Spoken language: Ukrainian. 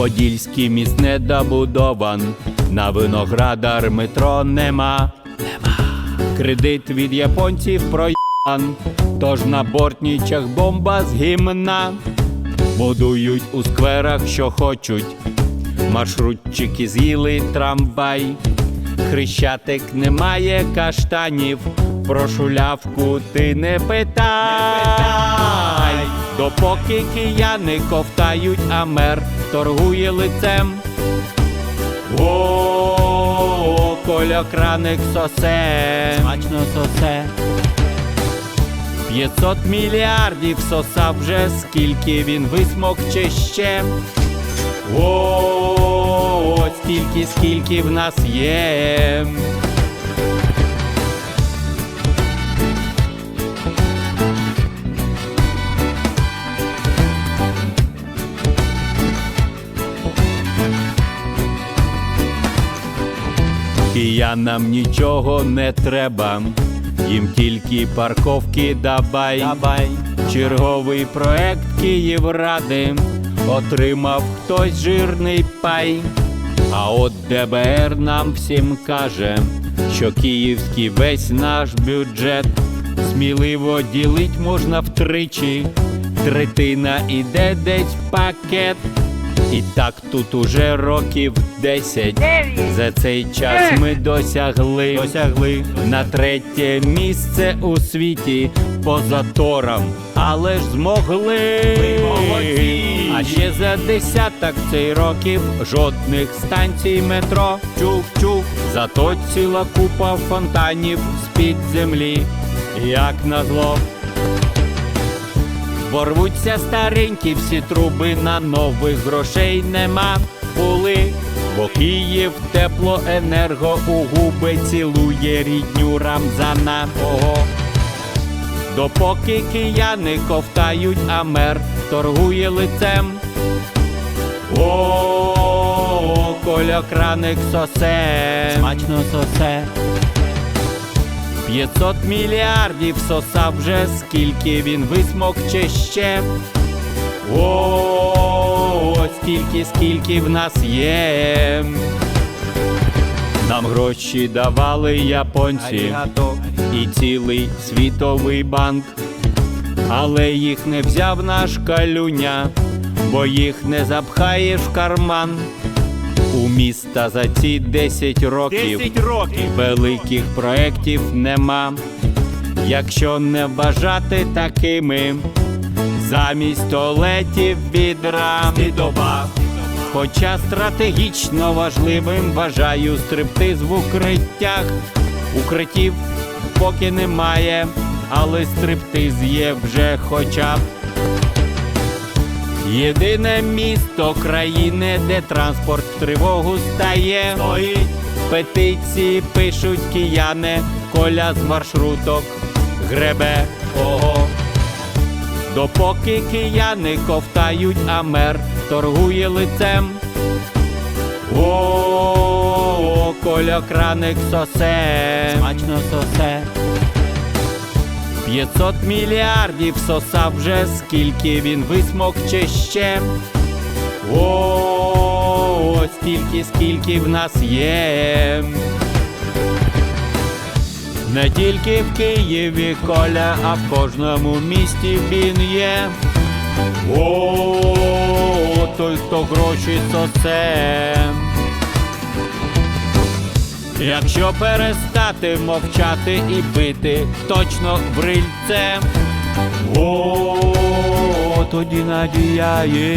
Подільський міст недобудован, на виноградар метро нема. Кредит від японців проїбан, тож на бортнічах бомба з гімна. Будують у скверах, що хочуть. Маршрутчики з'їли трамвай. Хрещатик немає каштанів. Про шулявку ти не питай. Допоки кияни ковтають, а мер торгує лицем. О, коля краник сосе. Смачно сосе. 500 мільярдів сосав вже, скільки він висмокче ще. О, стільки, скільки в нас є. Киянам нічого не треба, їм тільки парковки дабай. дабай. Черговий проект Київради отримав хтось жирний пай. А от ДБР нам всім каже, що київський весь наш бюджет сміливо ділить можна втричі. Третина іде десь в пакет. І так тут уже років десять. За цей час ми досягли, досягли на третє місце у світі по заторам, але ж змогли. А ще за десяток цей років жодних станцій метро. Чух-чух, зато ціла купа фонтанів з-під землі, як назло. Ворвуться старенькі всі труби, на нових грошей нема були, бо Київ теплоенерго у губи цілує рідню Рамзана. Ого. Допоки кияни ковтають, а мер торгує лицем. О, коля краник сосе. Смачно сосе. 500 мільярдів сосав вже, скільки він висмокче ще. О, стільки, скільки в нас є. Нам гроші давали японці і цілий світовий банк, але їх не взяв наш калюня, бо їх не запхаєш в карман. У міста за ці 10 років 10 років. великих проєктів нема. Якщо не вважати такими, замість туалетів відра. доба. Хоча стратегічно важливим вважаю стриптиз в укриттях. Укриттів поки немає, але стриптиз є вже хоча б. Єдине місто країни, де транспорт в тривогу стає. Стоїть. Петиції пишуть кияни, коля з маршруток гребе. Ого. Допоки кияни ковтають, а мер торгує лицем. О, коля краник сосе. Смачно сосе. 500 мільярдів сосав вже, скільки він висмокче ще. О, стільки, скільки в нас є. Не тільки в Києві коля, а в кожному місті він є. О, той, хто гроші сосе. Якщо перестати мовчати і бити точно в о, тоді надія є.